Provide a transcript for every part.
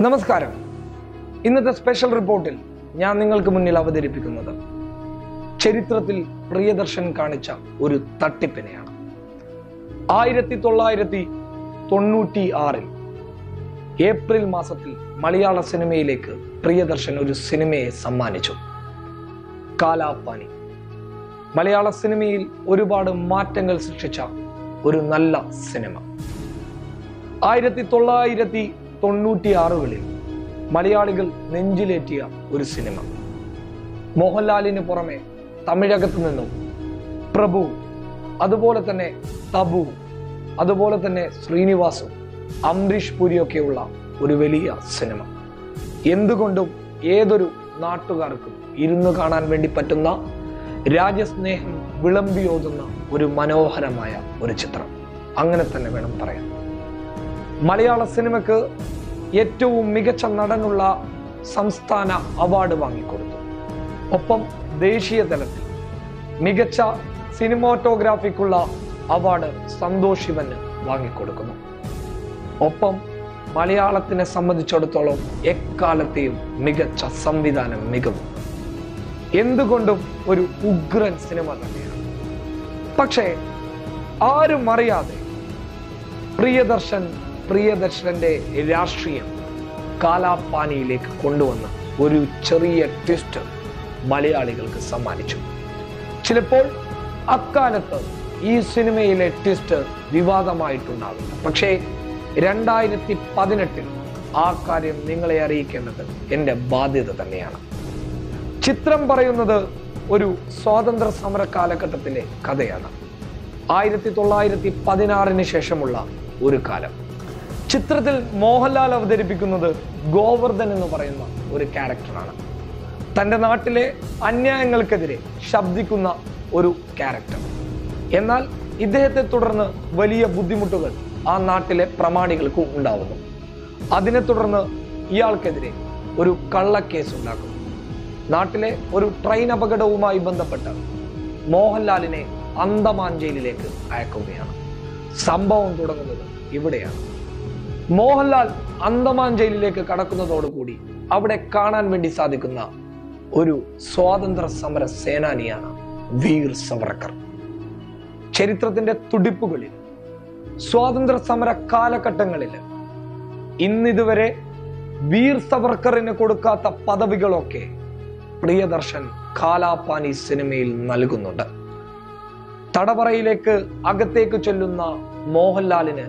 നമസ്കാരം. ഇന്നത്തെ സ്പെഷ്യൽ റിപ്പോർട്ടിൽ ഞാൻ നിങ്ങൾക്ക് മുന്നിൽ അവതരിപ്പിക്കുന്നത് ചരിത്രത്തിൽ പ്രിയദർശൻ കാണിച്ച ഒരു തട്ടിപ്പിനെയാണ്. ആയിരത്തി തൊള്ളായിരത്തി തൊണ്ണൂറ്റി ആറിൽ ഏപ്രിൽ മാസത്തിൽ മലയാള സിനിമയിലേക്ക് പ്രിയദർശൻ ഒരു സിനിമയെ സമ്മാനിച്ചു. കാലാപ്പാനി. മലയാള സിനിമയിൽ ഒരുപാട് മാറ്റങ്ങൾ സൃഷ്ടിച്ച ഒരു നല്ല സിനിമ. ആയിരത്തി തൊള്ളായിരത്തി തൊണ്ണൂറ്റി ആറുകളിൽ മലയാളികൾ നെഞ്ചിലേറ്റിയ ഒരു സിനിമ. മോഹൻലാലിന് പുറമെ തമിഴകത്ത് നിന്നും പ്രഭു അതുപോലെ തന്നെ തബു അതുപോലെ തന്നെ ശ്രീനിവാസും അംബരീഷ് പുരിയൊക്കെയുള്ള ഒരു വലിയ സിനിമ. എന്തുകൊണ്ടും ഏതൊരു നാട്ടുകാർക്കും ഇരുന്ന് കാണാൻ വേണ്ടി പറ്റുന്ന രാജ്യസ്നേഹം വിളമ്പിയോതുന്ന ഒരു മനോഹരമായ ഒരു ചിത്രം. അങ്ങനെ തന്നെ വേണം പറയാൻ. മലയാള സിനിമയ്ക്ക് ഏറ്റവും മികച്ച നടനുള്ള സംസ്ഥാന അവാർഡ് വാങ്ങിക്കൊടുത്തു. ഒപ്പം ദേശീയ തലത്തിൽ മികച്ച സിനിമാറ്റോഗ്രാഫിക്കുള്ള അവാർഡ് സന്തോഷ് ശിവന് വാങ്ങിക്കൊടുക്കുന്നു. ഒപ്പം മലയാളത്തിനെ സംബന്ധിച്ചിടത്തോളം എക്കാലത്തെയും മികച്ച സംവിധാനം മികവ്. എന്തുകൊണ്ടും ഒരു ഉഗ്രൻ സിനിമ തന്നെയാണ്. പക്ഷേ ആരും അറിയാതെ പ്രിയദർശൻ പ്രിയദർശന്റെ രാഷ്ട്രീയം കാലാപ്പാനിയിലേക്ക് കൊണ്ടുവന്ന ഒരു ചെറിയ ട്വിസ്റ്റ് മലയാളികൾക്ക് സമ്മാനിച്ചു. ചിലപ്പോൾ അക്കാലത്ത് ഈ സിനിമയിലെ ട്വിസ്റ്റ് വിവാദമായിട്ടുണ്ടാവില്ല പക്ഷേ രണ്ടായിരത്തി പതിനെട്ടിൽ ആ കാര്യം നിങ്ങളെ അറിയിക്കേണ്ടത് എന്റെ ബാധ്യത തന്നെയാണ്. ചിത്രം പറയുന്നത് ഒരു സ്വാതന്ത്ര്യ സമര കാലഘട്ടത്തിലെ കഥയാണ്. ആയിരത്തി തൊള്ളായിരത്തി പതിനാറിന് ശേഷമുള്ള ഒരു കാലം. ചിത്രത്തിൽ മോഹൻലാൽ അവതരിപ്പിക്കുന്നത് ഗോവർദ്ധൻ എന്ന് പറയുന്ന ഒരു ക്യാരക്ടറാണ്. തന്റെ നാട്ടിലെ അന്യായങ്ങൾക്കെതിരെ ശബ്ദിക്കുന്ന ഒരു ക്യാരക്ടർ. എന്നാൽ ഇദ്ദേഹത്തെ തുടർന്ന് വലിയ ബുദ്ധിമുട്ടുകൾ ആ നാട്ടിലെ പ്രമാണികൾക്ക് ഉണ്ടാവുന്നു. അതിനെ തുടർന്ന് ഇയാൾക്കെതിരെ ഒരു കള്ളക്കേസ് ഉണ്ടാക്കുന്നു. നാട്ടിലെ ഒരു ട്രെയിൻ അപകടവുമായി ബന്ധപ്പെട്ട് മോഹൻലാലിനെ അന്തമാൻ ജയിലിലേക്ക് അയക്കുകയാണ്. സംഭവം തുടങ്ങുന്നത് ഇവിടെയാണ്. മോഹൻലാൽ അന്തമാൻ ജയിലിലേക്ക് കടക്കുന്നതോടുകൂടി അവിടെ കാണാൻ വേണ്ടി സാധിക്കുന്ന ഒരു സ്വാതന്ത്ര്യ സമര സേനാനിയാണ് വീർ സവർക്കർ ചരിത്രത്തിന്റെ തുടിപ്പുകളിൽ സ്വാതന്ത്ര്യ സമര കാലഘട്ടങ്ങളിൽ ഇന്നിതുവരെ വീർ സവർക്കറിന് കൊടുക്കാത്ത പദവികളൊക്കെ പ്രിയദർശൻ കാലാപാനി സിനിമയിൽ നൽകുന്നുണ്ട്. തടവറയിലേക്ക് അകത്തേക്ക് ചൊല്ലുന്ന മോഹൻലാലിന്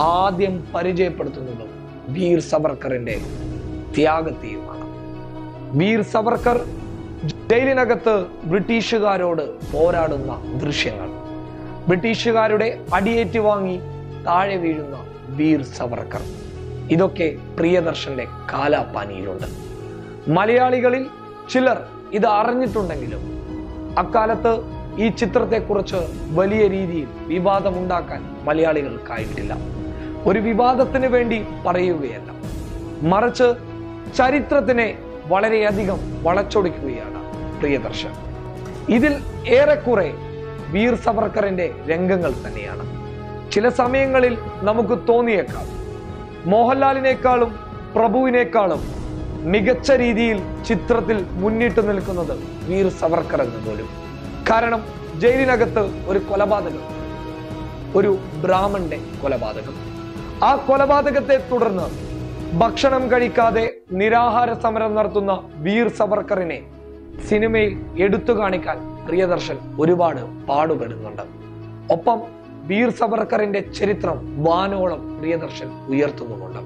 ആദ്യം പരിചയപ്പെടുത്തുന്നത് വീർ സവർക്കറിന്റെ ത്യാഗത്തെയുമാണ്. വീർ സവർക്കർ ജയിലിനകത്ത് ബ്രിട്ടീഷുകാരോട് പോരാടുന്ന ദൃശ്യങ്ങൾ. ബ്രിട്ടീഷുകാരുടെ അടിയേറ്റ് വാങ്ങി താഴെ വീഴുന്ന വീർ സവർക്കർ. ഇതൊക്കെ പ്രിയദർശന്റെ കാലാപാനിയിലുണ്ട് മലയാളികളിൽ ചിലർ ഇത് അറിഞ്ഞിട്ടുണ്ടെങ്കിലും അക്കാലത്ത് ഈ ചിത്രത്തെക്കുറിച്ച് വലിയ രീതിയിൽ വിവാദമുണ്ടാക്കാൻ മലയാളികൾക്കായിട്ടില്ല. ഒരു വിവാദത്തിന് വേണ്ടി പറയുകയല്ല. മറിച്ച് ചരിത്രത്തിനെ വളരെയധികം വളച്ചൊടിക്കുകയാണ് പ്രിയദർശൻ. ഇതിൽ ഏറെക്കുറെ വീർ സവർക്കറിന്റെ രംഗങ്ങൾ തന്നെയാണ്. ചില സമയങ്ങളിൽ നമുക്ക് തോന്നിയേക്കാം. മോഹൻലാലിനേക്കാളും പ്രഭുവിനേക്കാളും മികച്ച രീതിയിൽ ചിത്രത്തിൽ മുന്നിട്ട് നിൽക്കുന്നത് വീർ സവർക്കർ എന്ന് പോലും. കാരണം ജയിലിനകത്ത് ഒരു കൊലപാതകം ഒരു ബ്രാഹ്മണന്റെ കൊലപാതകം. ആ കൊലപാതകത്തെ തുടർന്ന് ഭക്ഷണം കഴിക്കാതെ നിരാഹാര സമരം നടത്തുന്ന വീർ സവർക്കറിനെ സിനിമയിൽ എടുത്തു കാണിക്കാൻ പ്രിയദർശൻ ഒരുപാട് പാടുപെടുന്നുണ്ട്. ഒപ്പം വീർ സവർക്കറിന്റെ ചരിത്രം വാനോളം പ്രിയദർശൻ ഉയർത്തുന്നുമുണ്ട്.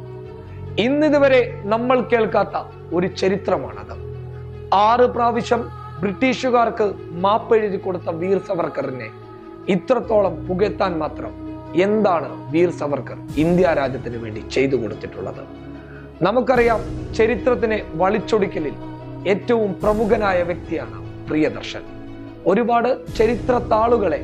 ഇന്നിതുവരെ നമ്മൾ കേൾക്കാത്ത ഒരു ചരിത്രമാണത്. ആറ് പ്രാവശ്യം ബ്രിട്ടീഷുകാർക്ക് മാപ്പെഴുതി കൊടുത്ത വീർ സവർക്കറിനെ ഇത്രത്തോളം പുകഴ്ത്താൻ മാത്രം എന്താണ് വീർ സവർക്കർ ഇന്ത്യ രാജ്യത്തിന് വേണ്ടി ചെയ്തു കൊടുത്തിട്ടുള്ളത്? നമുക്കറിയാം ചരിത്രത്തിനെ വളിച്ചൊടിക്കലിൽ ഏറ്റവും പ്രമുഖനായ വ്യക്തിയാണ് പ്രിയദർശൻ. ഒരുപാട് ചരിത്ര താളുകളെ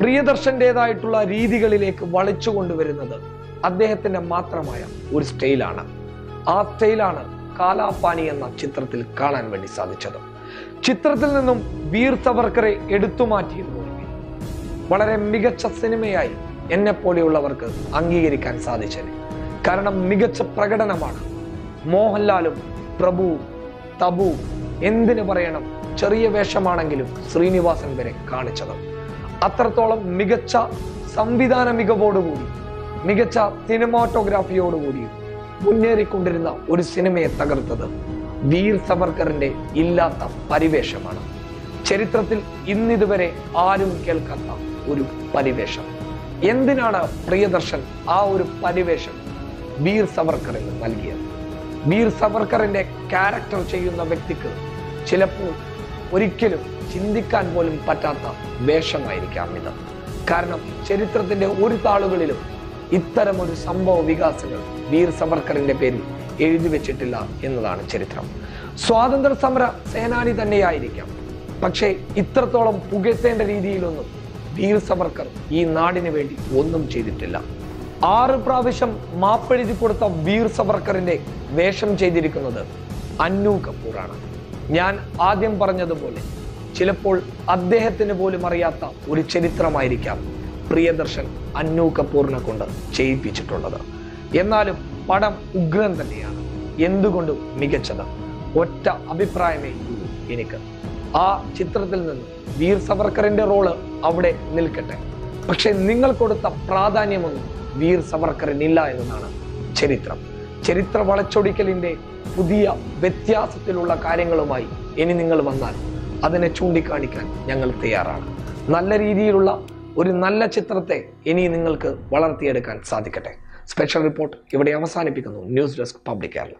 പ്രിയദർശന്റേതായിട്ടുള്ള രീതികളിലേക്ക് വളിച്ചു കൊണ്ടുവരുന്നത് അദ്ദേഹത്തിന്റെ മാത്രമായ ഒരു സ്റ്റൈലാണ്. ആ സ്റ്റൈലാണ് കാലാപാനി എന്ന ചിത്രത്തിൽ കാണാൻ വേണ്ടി സാധിച്ചത്. ചിത്രത്തിൽ നിന്നും വീർ സവർക്കറെ എടുത്തു മാറ്റിയിരുന്നുവെങ്കിൽ വളരെ മികച്ച സിനിമയായി എന്നെ പോലെയുള്ളവർക്ക് അംഗീകരിക്കാൻ സാധിച്ചത്. കാരണം മികച്ച പ്രകടനമാണ്. മോഹൻലാലും പ്രഭു തബു എന്തിനു പറയണം? ചെറിയ വേഷമാണെങ്കിലും ശ്രീനിവാസൻ വരെ കാണിച്ചത്. അത്രത്തോളം മികച്ച സംവിധാന മികവോടുകൂടി മികച്ച സിനിമാറ്റോഗ്രാഫിയോടുകൂടി മുന്നേറിക്കൊണ്ടിരുന്ന ഒരു സിനിമയെ തകർത്തത് വീർ സവർക്കറിന്റെ ഇല്ലാത്ത പരിവേഷമാണ്. ചരിത്രത്തിൽ ഇന്നിതുവരെ ആരും കേൾക്കാത്ത ഒരു പരിവേഷം. എന്തിനാണ് പ്രിയദർശൻ ആ ഒരു പരിവേഷം വീർ സവർക്കറിന് നൽകിയത്? വീർ സവർക്കറിന്റെ ക്യാരക്ടർ ചെയ്യുന്ന വ്യക്തിക്ക് ചിലപ്പോൾ ഒരിക്കലും ചിന്തിക്കാൻ പോലും പറ്റാത്ത വേഷമായിരിക്കാം ഇത്. കാരണം ചരിത്രത്തിന്റെ ഒരു താളുകളിലും ഇത്തരമൊരു സംഭവ വികാസങ്ങൾ വീർ സവർക്കറിന്റെ പേരിൽ എഴുതി വെച്ചിട്ടില്ല എന്നതാണ് ചരിത്രം. സ്വാതന്ത്ര്യ സമര സേനാനി തന്നെയായിരിക്കാം. പക്ഷേ ഇത്രത്തോളം പുകഴ്ത്തേണ്ട രീതിയിലൊന്നും വീർ സവർക്കർ ഈ നാടിന് വേണ്ടി ഒന്നും ചെയ്തിട്ടില്ല. ആറ് പ്രാവശ്യം മാപ്പെഴുതി കൊടുത്ത വീർ സവർക്കറിന്റെ വേഷം ചെയ്തിരിക്കുന്നത് അന്നു കപൂറാണ്. ഞാൻ ആദ്യം പറഞ്ഞതുപോലെ ചിലപ്പോൾ അദ്ദേഹത്തിന് പോലും അറിയാത്ത ഒരു ചരിത്രമായിരിക്കാം പ്രിയദർശൻ അന്നു കപൂറിനെ കൊണ്ട് ചെയ്യിപ്പിച്ചിട്ടുള്ളത്. എന്നാലും പടം ഉഗ്രൻ തന്നെയാണ് എന്തുകൊണ്ടും മികച്ചത്. ഒറ്റ അഭിപ്രായമേ ഉള്ളൂ എനിക്ക്. ആ ചിത്രത്തിൽ നിന്ന് വീർ സവർക്കറിന്റെ റോൾ അവിടെ നിൽക്കട്ടെ. പക്ഷെ നിങ്ങൾ കൊടുത്ത പ്രാധാന്യമൊന്നും വീർ സവർക്കറിനില്ല എന്നതാണ് ചരിത്രം. ചരിത്ര വളച്ചൊടിക്കലിന്റെ പുതിയ വ്യത്യാസത്തിലുള്ള കാര്യങ്ങളുമായി ഇനി നിങ്ങൾ വന്നാൽ അതിനെ ചൂണ്ടിക്കാണിക്കാൻ ഞങ്ങൾ തയ്യാറാണ്. നല്ല രീതിയിലുള്ള ഒരു നല്ല ചിത്രത്തെ ഇനി നിങ്ങൾക്ക് വളർത്തിയെടുക്കാൻ സാധിക്കട്ടെ. സ്പെഷ്യൽ റിപ്പോർട്ട് ഇവിടെ അവസാനിപ്പിക്കുന്നു. News desk public Kerala.